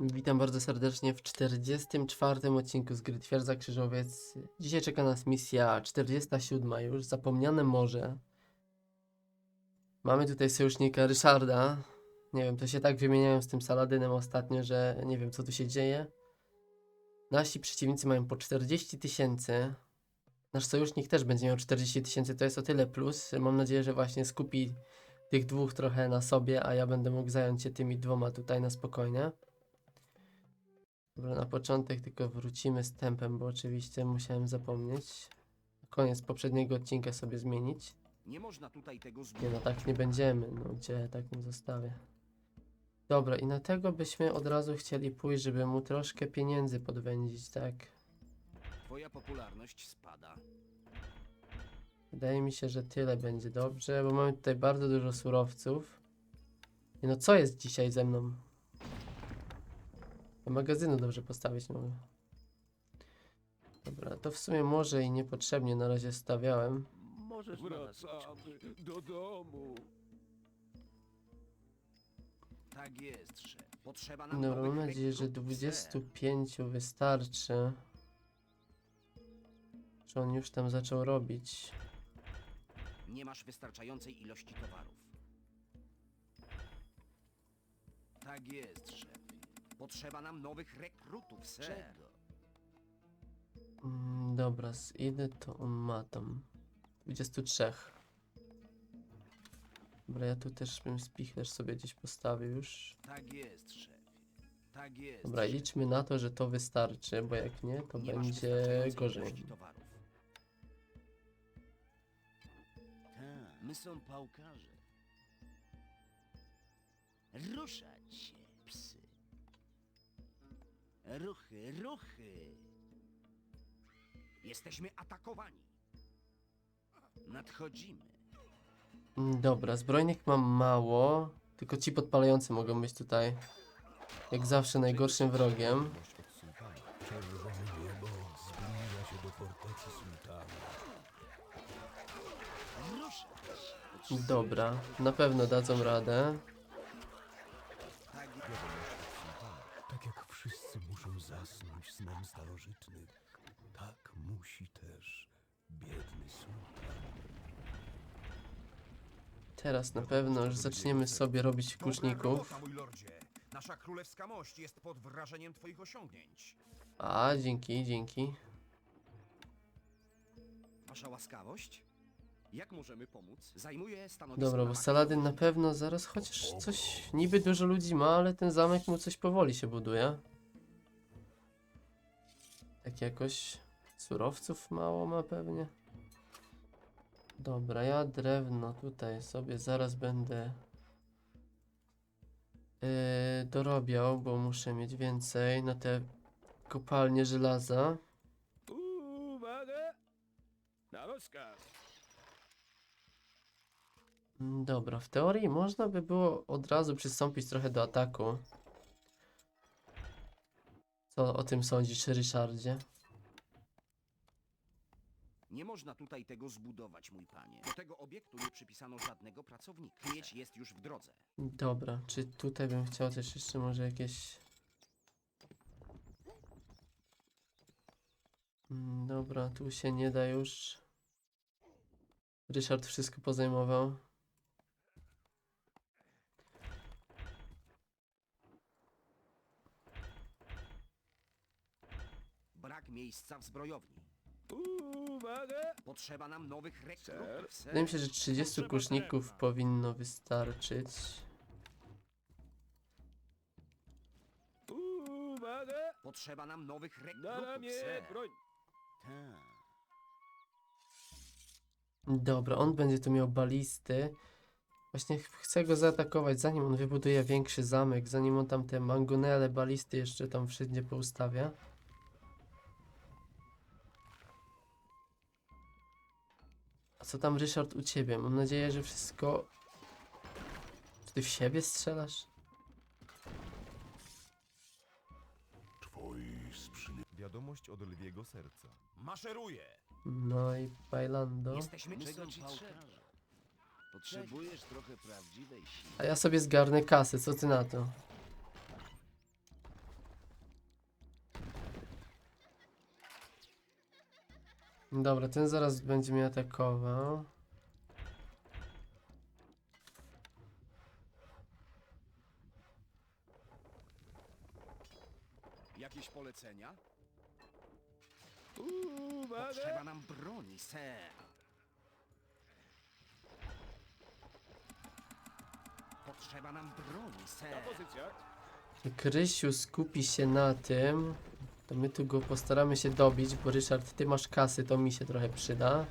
Witam bardzo serdecznie w 44 odcinku z gry Twierdza Krzyżowiec. Dzisiaj czeka nas misja 47 już, Zapomniane Morze. Mamy tutaj sojusznika Ryszarda. Nie wiem, to się tak wymieniają z tym Saladynem ostatnio, że nie wiem co tu się dzieje. Nasi przeciwnicy mają po 40 tysięcy. Nasz sojusznik też będzie miał 40 tysięcy, to jest o tyle plus. Mam nadzieję, że właśnie skupi tych dwóch trochę na sobie, a ja będę mógł zająć się tymi dwoma tutaj na spokojnie. Dobra, na początek tylko wrócimy z tempem, bo oczywiście musiałem zapomnieć. Koniec poprzedniego odcinka sobie zmienić. Nie można tutaj tego Nie zbudować. no, tak nie będziemy, no gdzie tak nie zostawię. Dobra, i na tego byśmy od razu chcieli pójść, żeby mu troszkę pieniędzy podwędzić, tak? Twoja popularność spada. Wydaje mi się, że tyle będzie dobrze, bo mamy tutaj bardzo dużo surowców. Nie no, co jest dzisiaj ze mną? Do magazynu dobrze postawić mogę. Dobra, to w sumie może i niepotrzebnie na razie stawiałem. Możesz na nas Wracamy do domu. Tak jest, szef. Potrzeba nam nowych mam nadzieję, że rekrutów, ser. 25 wystarczy. Czy on już tam zaczął robić? Nie masz wystarczającej ilości towarów. Tak jest, szef. Potrzeba nam nowych rekrutów, ser. Mm, dobra, z ile to on ma tam? 23. Dobra, ja tu też bym spichlerz sobie gdzieś postawił już. Tak jest, szef. Tak jest. Dobra, szef. liczmy na to, że to wystarczy, bo jak nie, to Nie masz będzie wystarczającej gorzej. ilości towarów. Tak, my są pałkarze. Ruszać się. Ruchy, ruchy. Jesteśmy atakowani. Nadchodzimy. Dobra, zbrojnych mam mało, tylko ci podpalający mogą być tutaj. Jak zawsze najgorszym wrogiem. Dobra, na pewno dadzą radę. Teraz na pewno już zaczniemy sobie robić lordzie. Nasza królewska mość jest pod wrażeniem twoich osiągnięć. A, dzięki, dzięki. Wasza łaskawość? Jak możemy pomóc? Zajmuję stanowisko Dobra, bo. Saladyn na pewno zaraz, chociaż coś niby dużo ludzi ma, ale ten zamek mu coś powoli się buduje. Tak jakoś surowców mało ma pewnie. Dobra, ja drewno tutaj sobie zaraz będę yy, dorobiał, bo muszę mieć więcej na te kopalnie żelaza. Uwaga! Na rozkaz! Mm, Dobra, w teorii można by było od razu przystąpić trochę do ataku. Co o tym sądzisz, Ryszardzie? Nie można tutaj tego zbudować, mój panie. Do tego obiektu nie przypisano żadnego pracownika. Mieć jest już w drodze. Dobra, czy tutaj bym chciał też jeszcze może jakieś... Mm, Dobra, tu się nie da już. Ryszard wszystko pozajmował. Brak miejsca w zbrojowni. Uwaga! Potrzeba nam nowych rekrutów, ser. Wydaje mi się, że 30 Potrzeba kuszników powinno wystarczyć. Uwaga! Potrzeba nam nowych Na rekrutów, ramię ser. broń! Tak. Dobra, on będzie tu miał balisty. Właśnie ch- chcę go zaatakować, zanim on wybuduje większy zamek, zanim on tam te mangonele, balisty jeszcze tam wszędzie poustawia. Co tam Ryszard u ciebie? Mam nadzieję, że wszystko... Czy ty w siebie strzelasz? Wiadomość od lwiego serca. Maszeruje! No i bailando. Jesteśmy My czego ci trzeba. Potrzebujesz trochę prawdziwej siły. A ja sobie zgarnę kasę, co ty na to? Dobra, ten zaraz będzie mnie atakował. Jakieś polecenia? Potrzeba nam broni, ser. Potrzeba nam broni, ser. Na pozycjach. Jak Rysiu skupi się na tym, to my tu go postaramy się dobić, bo Ryszard, ty masz kasy, to mi się trochę przyda.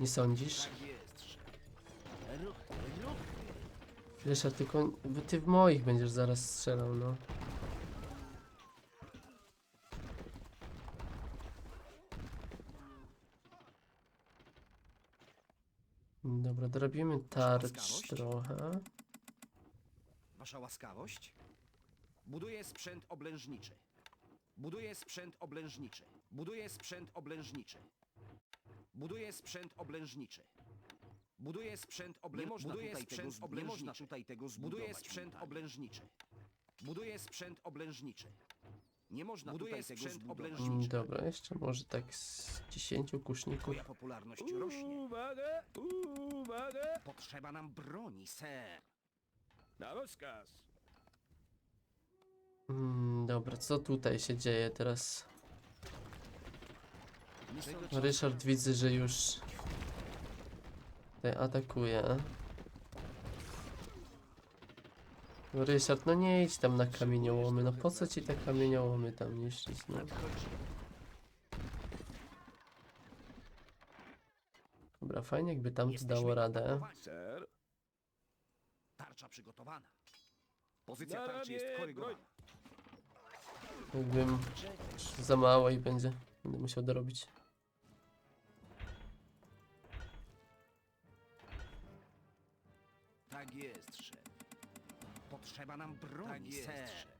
Nie sądzisz? Ryszard, tylko bo ty w moich będziesz zaraz strzelał, no. Dobra, dorobimy tarcz trochę. Wasza łaskawość? Buduję sprzęt oblężniczy. Buduję sprzęt oblężniczy. Buduję sprzęt oblężniczy. Buduję sprzęt oblężniczy. Buduję sprzęt oblężniczy. Buduję sprzęt oblężniczy. Nie można tutaj tego Buduję sprzęt oblężniczy. Buduję sprzęt oblężniczy. Nie można Buduję tutaj sprzęt Mm, oblężniczy. Dobra, jeszcze może tak z 10 kuszników. Twoja popularność rośnie. Uwaga! Uwaga! Potrzeba nam broni, ser. Na rozkaz. Mm, dobra, co tutaj się dzieje teraz? Ryszard widzę, że już tutaj atakuje. No Ryszard, no nie idź tam na kamieniołomy, no po co ci te kamieniołomy tam niszczyć, no? Dobra, fajnie jakby tam dało radę. Tarcza przygotowana. Pozycja tarczy jest korygowana. Jakbym za mało i będzie, będę musiał dorobić. Tak jest, szef. Potrzeba nam Tak broni, jest, ser. szef.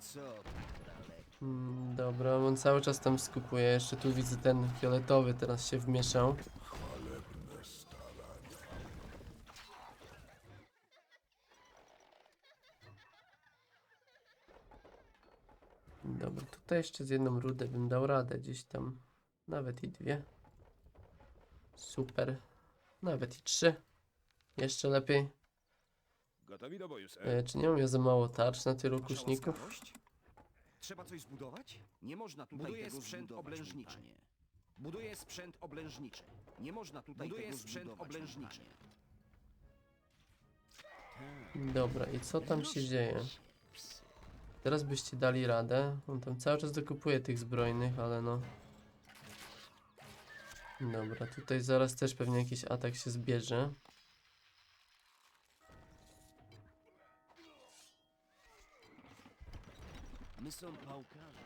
Co tak daleko? Mm, dobra, on cały czas tam skupuje, jeszcze tu widzę ten fioletowy teraz się wmieszał. Dobra, tutaj jeszcze z jedną rudę bym dał radę gdzieś tam. Nawet i dwie. Super. Nawet i trzy. Jeszcze lepiej. Gotowi do boju, ser. E, czy nie mam ja za mało tarcz na tylu kuszników? łaskawość? Trzeba coś zbudować? Nie można tutaj Buduję tego sprzęt zbudować, mój oblężniczy. panie. Buduję sprzęt oblężniczy. Nie można tutaj Buduję tego sprzęt sprzęt oblężniczy. Dobra, i co tam się dzieje? Teraz byście dali radę. On tam cały czas dokupuje tych zbrojnych, ale no. Dobra, tutaj zaraz też pewnie jakiś atak się zbierze. My są pałkarze.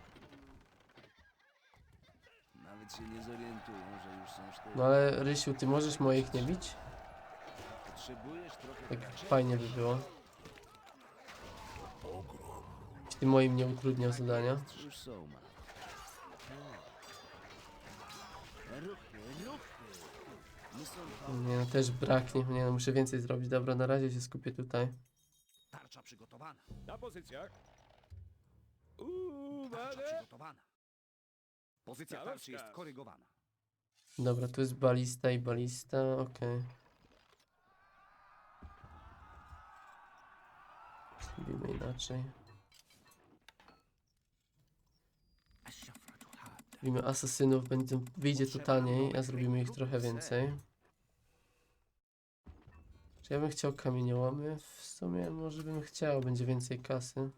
Nawet się nie zorientują, że już są. No ale Rysiu, ty możesz moich nie bić? Potrzebujesz trochę Tak fajnie by było. Jeśli moim nie utrudniał zadania. Nie no, też braknie. Nie no, muszę więcej zrobić. Dobra, na razie się skupię tutaj. Tarcza przygotowana. Na pozycjach. Tarcza Uwaga! przygotowana. Pozycja tarczy jest korygowana. Dobra, tu jest balista i balista, okej. Zrobimy inaczej. Zrobimy asasynów, będzie, wyjdzie to taniej, a zrobimy ich trochę więcej. Czy ja bym chciał kamieniołomy? W sumie może bym chciał, będzie więcej kasy.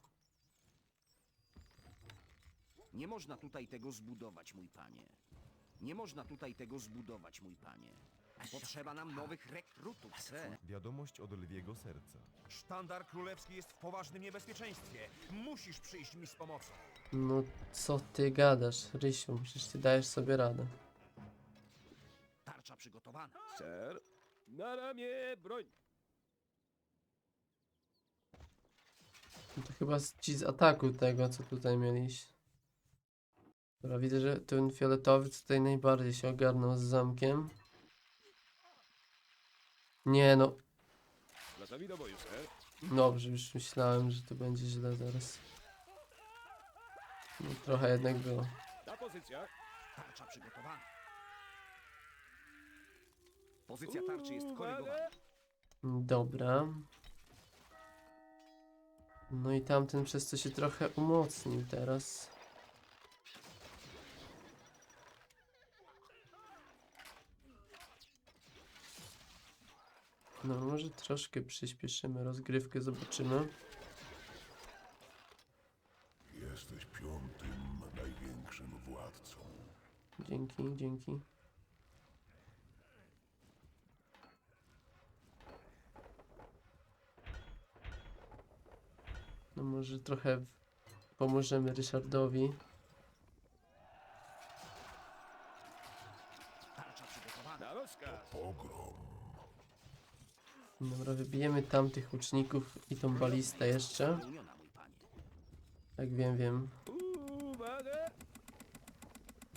Nie można tutaj tego zbudować, mój panie. Nie można tutaj tego zbudować, mój panie. Potrzeba nam nowych rekrutów, ser. Wiadomość od lwiego serca. Sztandar królewski jest w poważnym niebezpieczeństwie. Musisz przyjść mi z pomocą. No co ty gadasz, Rysiu, przecież ty dajesz sobie radę. Tarcza przygotowana. Ser. Na ramię, broń. No to chyba z, ci z ataku tego, co tutaj mieliś. Dobra, widzę, że ten fioletowy tutaj najbardziej się ogarnął z zamkiem. Nie no, dobrze, już myślałem, że to będzie źle zaraz. No, trochę jednak było. Na pozycjach. Tarcza przygotowana. Pozycja tarczy jest korygowana. Dobra. No i tamten przez to się trochę umocnił teraz. No, może troszkę przyspieszymy rozgrywkę, zobaczymy. Jesteś piątym największym władcą. Dzięki, dzięki. No może trochę pomożemy Ryszardowi. Na rozkaz. Pogrom. Dobra, wybijemy tamtych łuczników i tą balistę jeszcze. Tak wiem, wiem. Uwaga!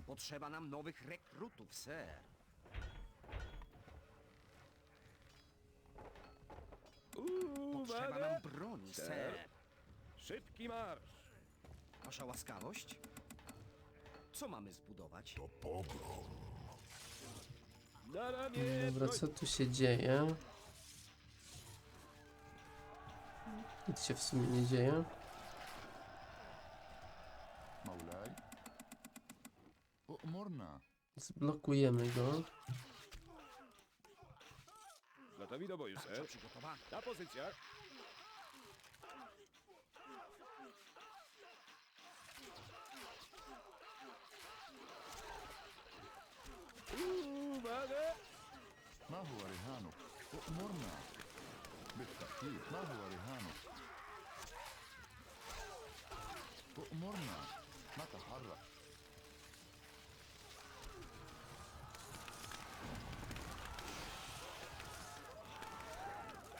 Potrzeba nam nowych rekrutów, ser. Potrzeba Uwaga! nam broni, Ser. ser. Szybki marsz. Wasza łaskawość? Co mamy zbudować? To pogrom. Na ramię Dobra, co tu się dzieje? Nic się w sumie nie dzieje. Zblokujemy go. Gotowi do boju, sir. Na pozycjach. Uwaga! Mahu Arihanu, Morna. أؤمرنا بالتحقيق ما هو رهانك أؤمرنا نتحرك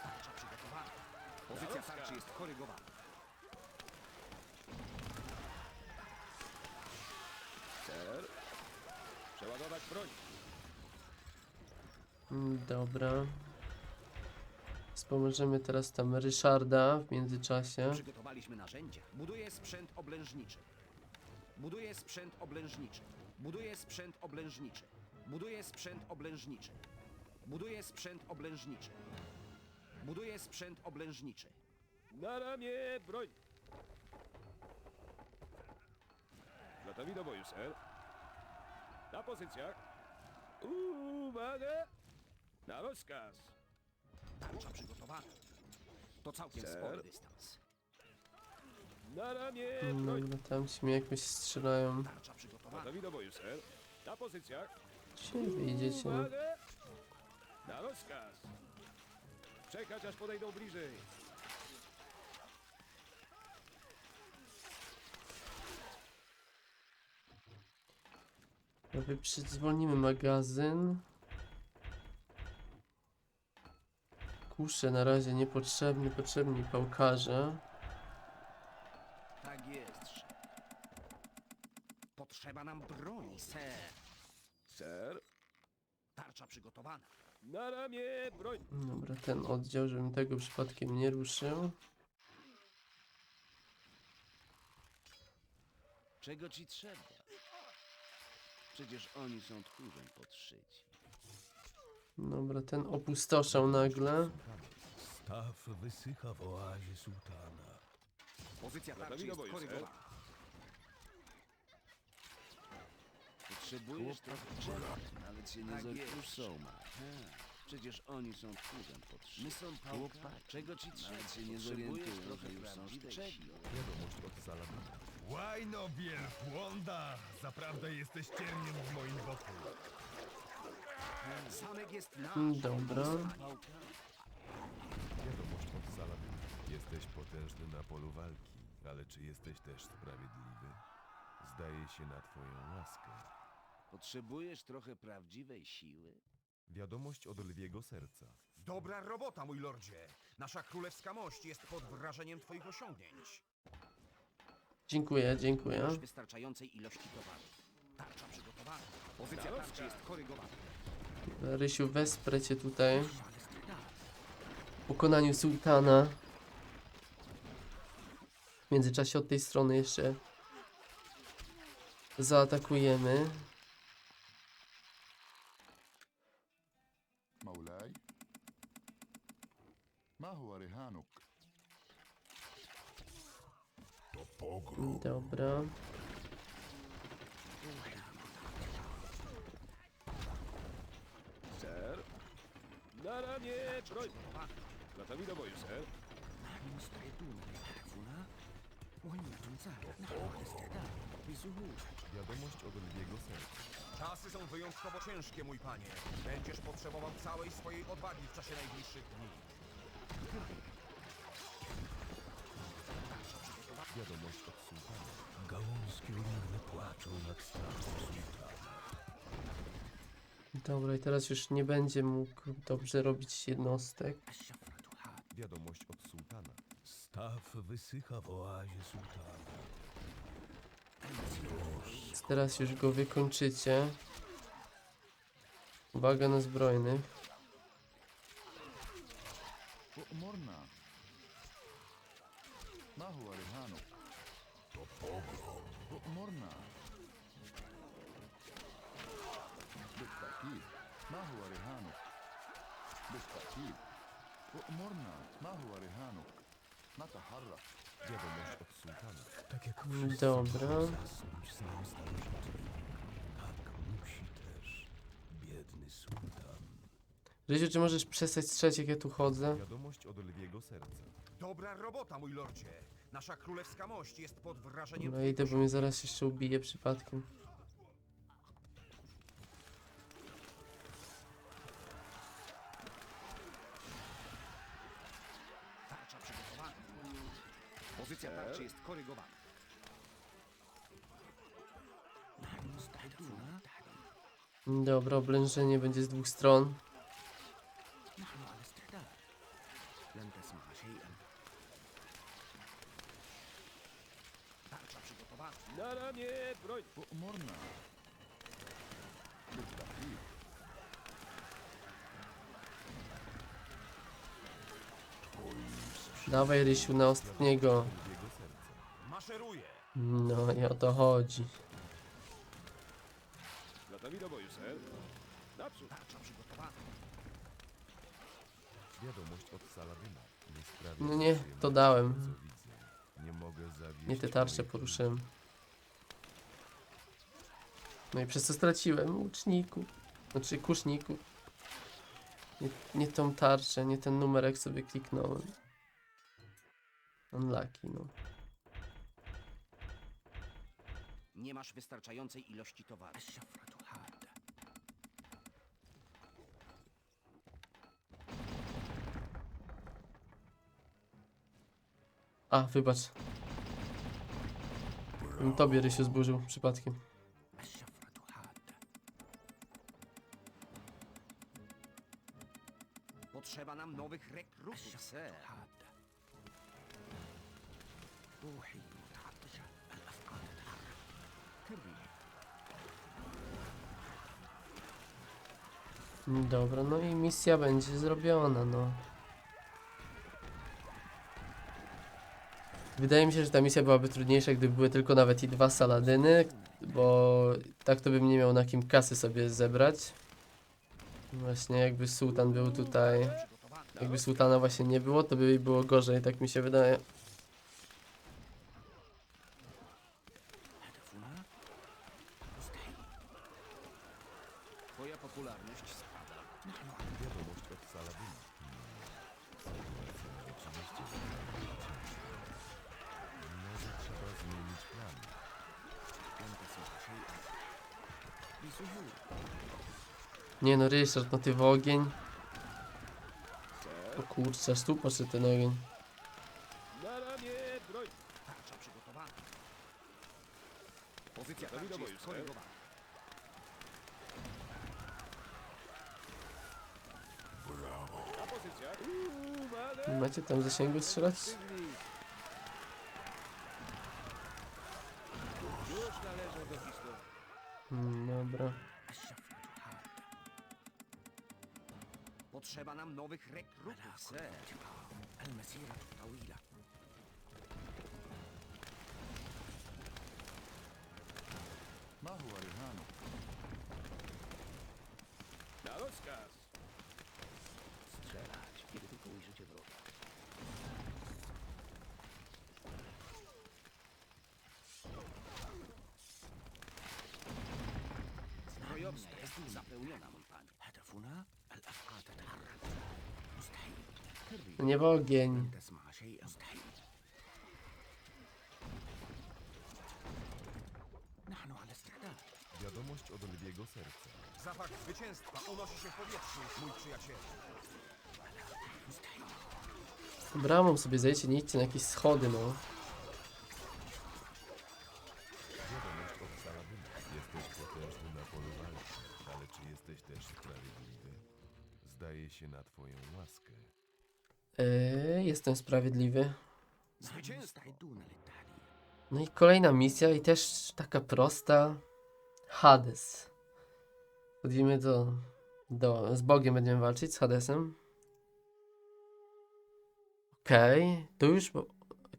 Tarcza przygotowana. Pozycja tarczy jest korygowana. Ser. Przeładować broń. Mm, Dobra. Wspomożemy teraz tam Ryszarda w międzyczasie. Przygotowaliśmy narzędzia. Buduję sprzęt oblężniczy. Buduję sprzęt oblężniczy. Buduję sprzęt oblężniczy. Buduję sprzęt oblężniczy. Buduję sprzęt oblężniczy. Buduję sprzęt oblężniczy. Na ramię broń. Gotowi do boju, ser. Na pozycjach. Uwaga! Na rozkaz. Tarcza przygotowana. To całkiem Ser. spory dystans. Na ramię Mm, broń. Dobra, tam się mi jakoś strzelają. Tarcza przygotowana. Gotowi do boju, ser. Na pozycjach. Uwaga! Na rozkaz. Czekać aż podejdą bliżej. Dobra, zwolnimy magazyn. Kusze na razie niepotrzebni, potrzebni pałkarze. Tak jest. Potrzeba nam broni, ser. Ser. Tarcza przygotowana. Na ramię broń. Dobra, ten oddział, żebym tego przypadkiem nie ruszył. Czego ci trzeba? Przecież oni są tchórzem podszyci. Dobra, ten opustoszał nagle. Staw wysycha w oazie sułtana. Pozycja Gotowi tarczy do jest boju, korygowana. Potrzebujesz trochę nawet się nie Tak jest. Soma. Przecież oni są tchórzem. My są pałkami. Czego ci trzeba? Nawet się nie zorientują, że już są szczegli. Wiadomość od. Łajno wielbłąda! Zaprawdę jesteś cierniem w moim boku. Zamek jest nasz. Dobra. Wiadomość od Saladina. Jesteś potężny na polu walki, ale czy jesteś też sprawiedliwy? Zdaje się na twoją łaskę. Potrzebujesz trochę prawdziwej siły? Wiadomość od lwiego serca. Dobra robota, mój lordzie. Nasza królewska mość jest pod wrażeniem twoich osiągnięć. Dziękuję, dziękuję. Masz wystarczającej ilości towaru. Tarcza przygotowana. Pozycja tarczy jest korygowana. Rysiu, wesprę cię tutaj. Pokonaniu sułtana. W międzyczasie od tej strony jeszcze zaatakujemy. Zapisu hu. Wiadomość od Olgiego Serca. Czasy są wyjątkowo ciężkie, mój panie. Będziesz potrzebował całej swojej odwagi w czasie najbliższych dni. Wiadomość od Sułtana. Gałązki oliwne płaczą nad starą sułtana. Dobra, i teraz już nie będzie mógł dobrze robić jednostek. Wiadomość od Sułtana. Staw wysycha w oazie sułtana. Więc teraz już go wykończycie. Uwaga na zbrojnych. أؤمرنا ما هو رهانك To pogrom. أؤمرنا بالتأكيد ما هو رهانك بالتأكيد أؤمرنا ما هو رهانك نتحرك Wiadomość od sułtana. Tak jak wszyscy Dobra. muszą zasnąć tak musi też biedny sultan. Rysiu, czy możesz przestać strzelać jak ja tu chodzę? Wiadomość od lwiego serca. Dobra robota, mój lordzie. Nasza królewska mość jest pod wrażeniem Dobra, idę, bo mnie zaraz jeszcze ubije przypadkiem. Pozycja tarczy jest korygowana. Dobra, oblężenie będzie z dwóch stron. Tarcza Dawaj Rysiu na ostatniego. I o to chodzi. Wiadomość od Saladyna. Nie No nie, to dałem. Nie mogę zawieść Nie te tarcze poruszyłem. No i przez co straciłem łuczniku. Znaczy kuszniku. Nie, nie tą tarczę, nie ten numerek sobie kliknąłem. Unlucky, no. Nie masz wystarczającej ilości towaru. A, wybacz. Tobie Ry się zburzył przypadkiem. Potrzeba nam nowych rekrutów krwi. Dobra, no i misja będzie zrobiona, no. Wydaje mi się, że ta misja byłaby trudniejsza, gdyby były tylko nawet i dwa saladyny, bo tak to bym nie miał na kim kasy sobie zebrać. Właśnie jakby sułtan był tutaj, jakby sułtana właśnie nie było, to by było gorzej, tak mi się wydaje. Nie no, Ryszard, no ty w ogień. O kurczę, aż tu poszedł ten ogień. Macie tam zasięgu strzelać? spełniona, mój panie. No nie w ogień. Wiadomość od lwiego serca. Zapach zwycięstwa unosi się w powietrzu, mój przyjacielu. Bramą sobie zejście, nie idźcie na jakieś schody, no. Yy, jestem sprawiedliwy. No i kolejna misja i też taka prosta. Hades. Chodzimy do, do... Z Bogiem będziemy walczyć, z Hadesem. Okej, okay. tu już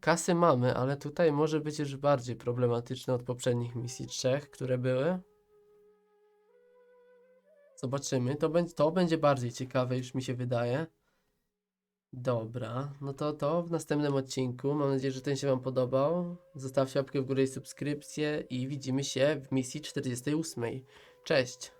kasy mamy, ale tutaj może być już bardziej problematyczne od poprzednich misji trzech, które były. Zobaczymy, to będzie, to będzie bardziej ciekawe, już mi się wydaje. Dobra, no to to w następnym odcinku. Mam nadzieję, że ten się Wam podobał. Zostawcie łapkę w górę i subskrypcję i widzimy się w misji 48. Cześć!